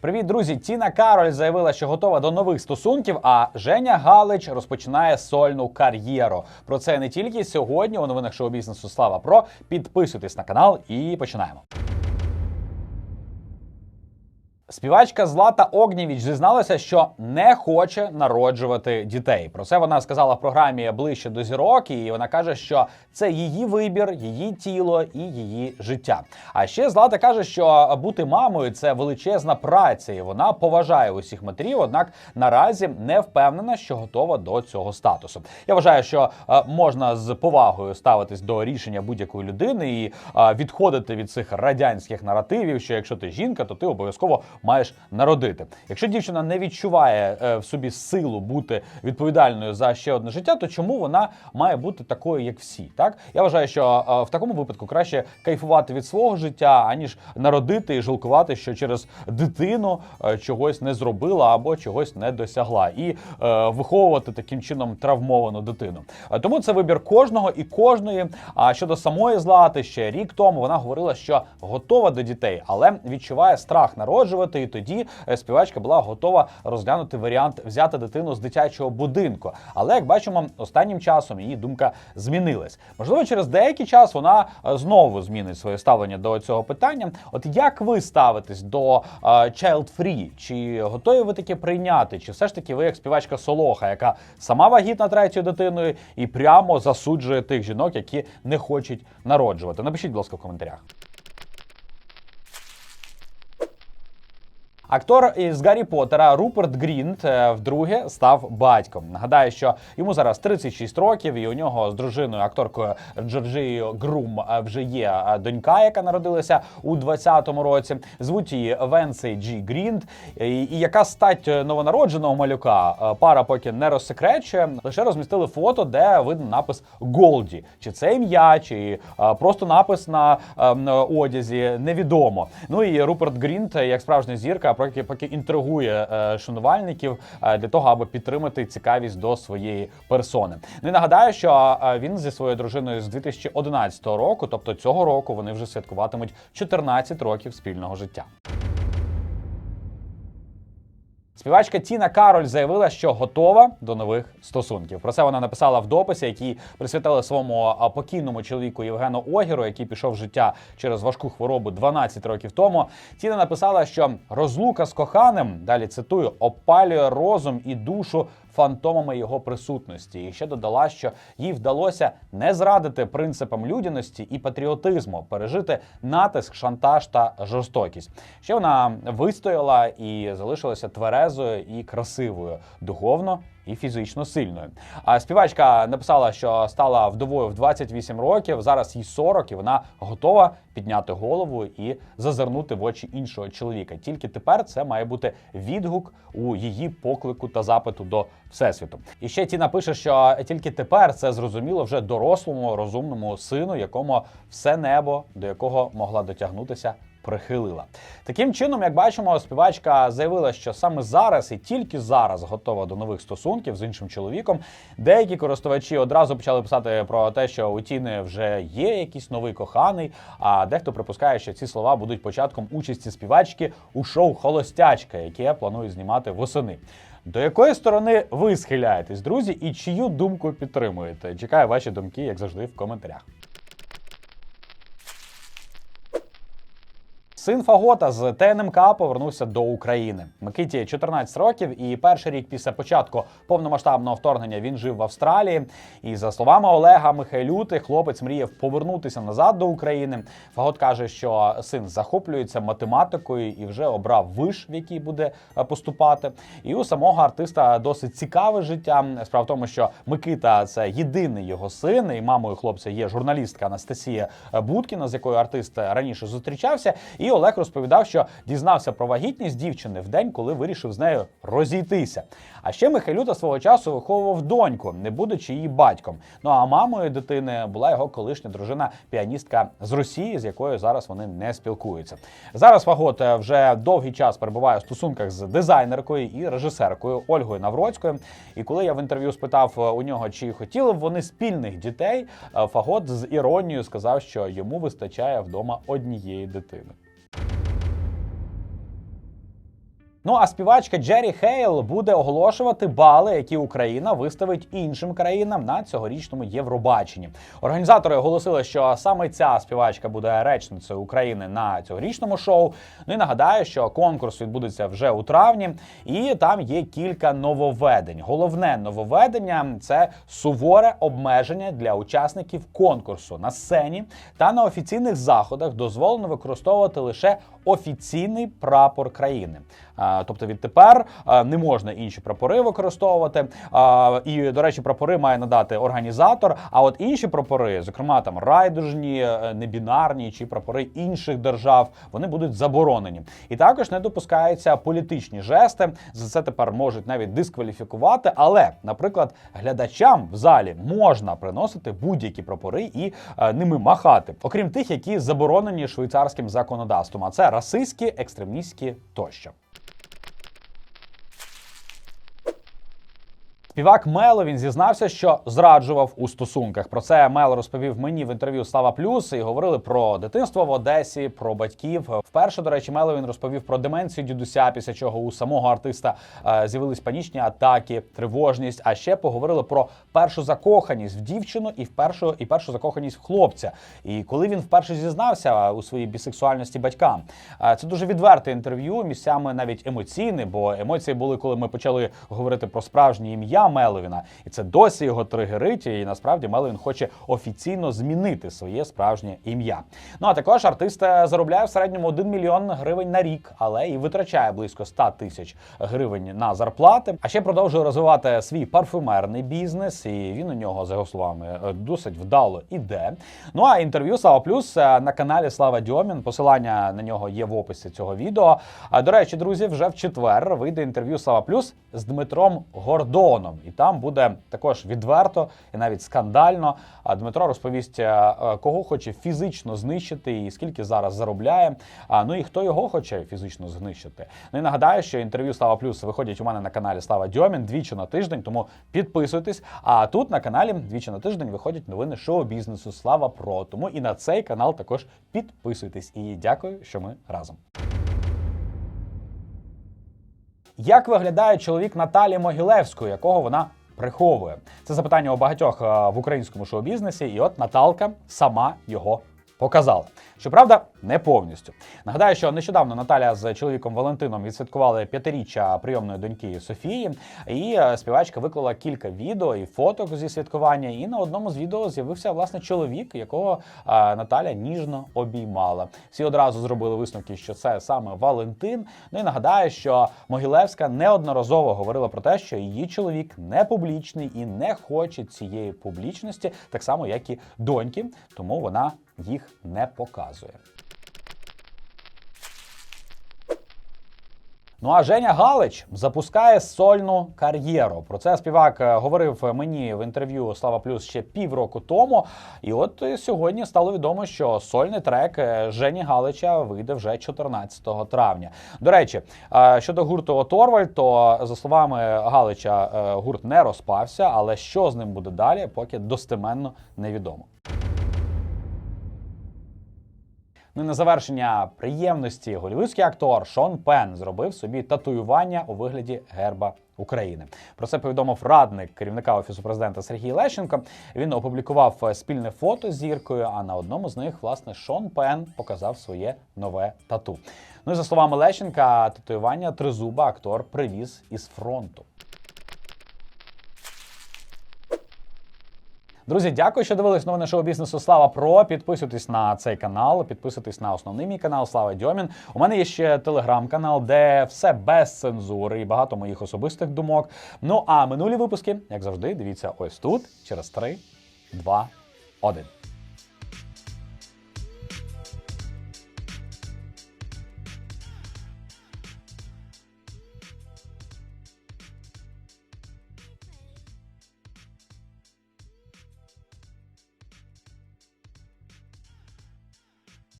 Привіт, друзі! Тіна Кароль заявила, що готова до нових стосунків. А Женя Галич розпочинає сольну кар'єру. Про це не тільки сьогодні у новинах шоу бізнесу Слава Про. Підписуйтесь на канал і починаємо. Співачка Злата Огнєвіч зізналася, що не хоче народжувати дітей. Про це вона сказала в програмі ближче до зірок, і вона каже, що це її вибір, її тіло і її життя. А ще Злата каже, що бути мамою це величезна праця, і вона поважає усіх матерів, однак наразі не впевнена, що готова до цього статусу. Я вважаю, що е, можна з повагою ставитись до рішення будь-якої людини і е, відходити від цих радянських наративів, що якщо ти жінка, то ти обов'язково маєш народити. Якщо дівчина не відчуває е, в собі силу бути відповідальною за ще одне життя, то чому вона має бути такою, як всі? Так я вважаю, що е, в такому випадку краще кайфувати від свого життя, аніж народити і жалкувати, що через дитину е, чогось не зробила або чогось не досягла, і е, виховувати таким чином травмовану дитину. Тому це вибір кожного і кожної. А щодо самої злати, ще рік тому вона говорила, що готова до дітей, але відчуває страх народжувати. І тоді е, співачка була готова розглянути варіант взяти дитину з дитячого будинку. Але як бачимо, останнім часом її думка змінилась. Можливо, через деякий час вона е, знову змінить своє ставлення до цього питання. От як ви ставитесь до е, child free? Чи готові ви таке прийняти? Чи все ж таки ви як співачка Солоха, яка сама вагітна третьою дитиною і прямо засуджує тих жінок, які не хочуть народжувати? Напишіть, будь ласка, в коментарях. Актор із Гаррі Поттера Руперт Грінт е, вдруге став батьком. Нагадаю, що йому зараз 36 років, і у нього з дружиною, акторкою Джорджією Грум, е, вже є е, донька, яка народилася у 20-му році. Звуть її Венсей Джі Грінт. І, яка стать новонародженого малюка пара поки не розсекречує, лише розмістили фото, де видно напис Голді. Чи це ім'я, чи просто напис е, на одязі, невідомо. Ну і Руперт Грінт, як справжня зірка, поки поки інтригує е, шанувальників е, для того, аби підтримати цікавість до своєї персони. Не нагадаю, що е, він зі своєю дружиною з 2011 року, тобто цього року, вони вже святкуватимуть 14 років спільного життя. Співачка Тіна Кароль заявила, що готова до нових стосунків. Про це вона написала в дописі, який присвятили своєму покійному чоловіку Євгену Огіру, який пішов в життя через важку хворобу 12 років тому. Тіна написала, що розлука з коханим, далі цитую, опалює розум і душу фантомами його присутності. І ще додала, що їй вдалося не зрадити принципам людяності і патріотизму, пережити натиск, шантаж та жорстокість. Ще вона вистояла і залишилася тверезою і красивою духовно. І фізично сильною. А співачка написала, що стала вдовою в 28 років. Зараз їй 40, і вона готова підняти голову і зазирнути в очі іншого чоловіка. Тільки тепер це має бути відгук у її поклику та запиту до всесвіту. І ще ті напише, що тільки тепер це зрозуміло вже дорослому розумному сину, якому все небо, до якого могла дотягнутися. Прихилила таким чином, як бачимо, співачка заявила, що саме зараз і тільки зараз готова до нових стосунків з іншим чоловіком. Деякі користувачі одразу почали писати про те, що у Тіни вже є якийсь новий коханий. А дехто припускає, що ці слова будуть початком участі співачки у шоу Холостячка, яке планують знімати восени. До якої сторони ви схиляєтесь, друзі, і чию думку підтримуєте? Чекаю ваші думки, як завжди, в коментарях. Син Фагота з ТНМК повернувся до України. Микиті 14 років, і перший рік після початку повномасштабного вторгнення він жив в Австралії. І за словами Олега Михайлюти, хлопець мріяв повернутися назад до України. Фагот каже, що син захоплюється математикою і вже обрав виш, в який буде е, поступати. І у самого артиста досить цікаве життя. Справа в тому, що Микита це єдиний його син, і мамою хлопця є журналістка Анастасія Будкіна, з якою артист раніше зустрічався. І Олег розповідав, що дізнався про вагітність дівчини в день, коли вирішив з нею розійтися. А ще Михайлюта свого часу виховував доньку, не будучи її батьком. Ну а мамою дитини була його колишня дружина, піаністка з Росії, з якою зараз вони не спілкуються. Зараз Фагот е, вже довгий час перебуває в стосунках з дизайнеркою і режисеркою Ольгою Навроцькою. І коли я в інтерв'ю спитав е, у нього, чи хотіли б вони спільних дітей, е, Фагот з іронією сказав, що йому вистачає вдома однієї дитини. Ну а співачка Джері Хейл буде оголошувати бали, які Україна виставить іншим країнам на цьогорічному Євробаченні. Організатори оголосили, що саме ця співачка буде речницею України на цьогорічному шоу. Ну і нагадаю, що конкурс відбудеться вже у травні, і там є кілька нововведень. Головне нововведення це суворе обмеження для учасників конкурсу на сцені та на офіційних заходах дозволено використовувати лише офіційний прапор країни. Тобто відтепер не можна інші прапори використовувати. І, до речі, прапори має надати організатор. А от інші прапори, зокрема там райдужні, е, небінарні чи прапори інших держав, вони будуть заборонені. І також не допускаються політичні жести. За це тепер можуть навіть дискваліфікувати. Але, наприклад, глядачам в залі можна приносити будь-які прапори і е, ними махати, окрім тих, які заборонені швейцарським законодавством. А це расистські, екстремістські тощо. Співак Мело він зізнався, що зраджував у стосунках. Про це Мело розповів мені в інтерв'ю Слава Плюс і говорили про дитинство в Одесі, про батьків. Вперше, до речі, Мело він розповів про деменцію дідуся, після чого у самого артиста е, з'явились панічні атаки, тривожність. А ще поговорили про першу закоханість в дівчину і в першу і першу закоханість в хлопця. І коли він вперше зізнався у своїй бісексуальності батькам, Е, це дуже відверте інтерв'ю, місцями навіть емоційне, бо емоції були, коли ми почали говорити про справжнє ім'я Меловіна, і це досі його тригерить. І насправді Меловін хоче офіційно змінити своє справжнє ім'я. Ну а також артист е, заробляє в середньому 1 мільйон гривень на рік, але і витрачає близько 100 тисяч гривень на зарплати. А ще продовжує розвивати свій парфюмерний бізнес, і він у нього, за його словами, е, досить вдало іде. Ну а інтерв'ю Слава Плюс е, на каналі Слава Дьомін. Посилання на нього є в описі цього відео. А до речі, друзі, вже в четвер вийде інтерв'ю Слава Плюс з Дмитром Гордоном. І там буде також відверто і навіть скандально. Дмитро розповість, е, е, кого хоче фізично знищити і скільки зараз заробляє. Ну і хто його хоче фізично знищити. Ну і нагадаю, що інтерв'ю Слава Плюс виходять у мене на каналі Слава Дьомін двічі на тиждень, тому підписуйтесь. А тут на каналі двічі на тиждень виходять новини шоу-бізнесу Слава Про. Тому і на цей канал також підписуйтесь. І дякую, що ми разом. Як виглядає чоловік Наталі Могилевської, якого вона приховує? Це запитання у багатьох е, в українському шоу-бізнесі, і от Наталка сама його показала. Щоправда, не повністю. Нагадаю, що нещодавно Наталя з чоловіком Валентином відсвяткували п'ятиріччя прийомної доньки Софії, і е, співачка виклала кілька відео і фоток зі святкування. І на одному з відео з'явився власне чоловік, якого е, Наталя ніжно обіймала. Всі одразу зробили висновки, що це саме Валентин. Ну і нагадаю, що Могилевська неодноразово говорила про те, що її чоловік не публічний і не хоче цієї публічності, так само як і доньки, тому вона їх не показує. Ну а Женя Галич запускає сольну кар'єру. Про це співак е, говорив мені в інтерв'ю Слава Плюс ще півроку тому. І от е, сьогодні стало відомо, що сольний трек е, Жені Галича вийде вже 14 травня. До речі, щодо гурту Оторваль, то за словами Галича, гурт не розпався, але що з ним буде далі, поки достеменно невідомо. Ну і на завершення приємності голівудський актор Шон Пен зробив собі татуювання у вигляді герба України. Про це повідомив радник керівника офісу президента Сергій Лещенко. Він опублікував е, спільне фото з зіркою. А на одному з них, власне, Шон Пен показав своє нове тату. Ну і за словами Лещенка, татуювання тризуба актор привіз із фронту. Друзі, дякую, що дивились новини шоу бізнесу Слава Про. Підписуйтесь на цей канал, підписуйтесь на основний мій канал Слава Дьомін. У мене є ще телеграм-канал, де все без цензури і багато моїх особистих думок. Ну а минулі випуски, як завжди, дивіться ось тут через 3, 2, 1.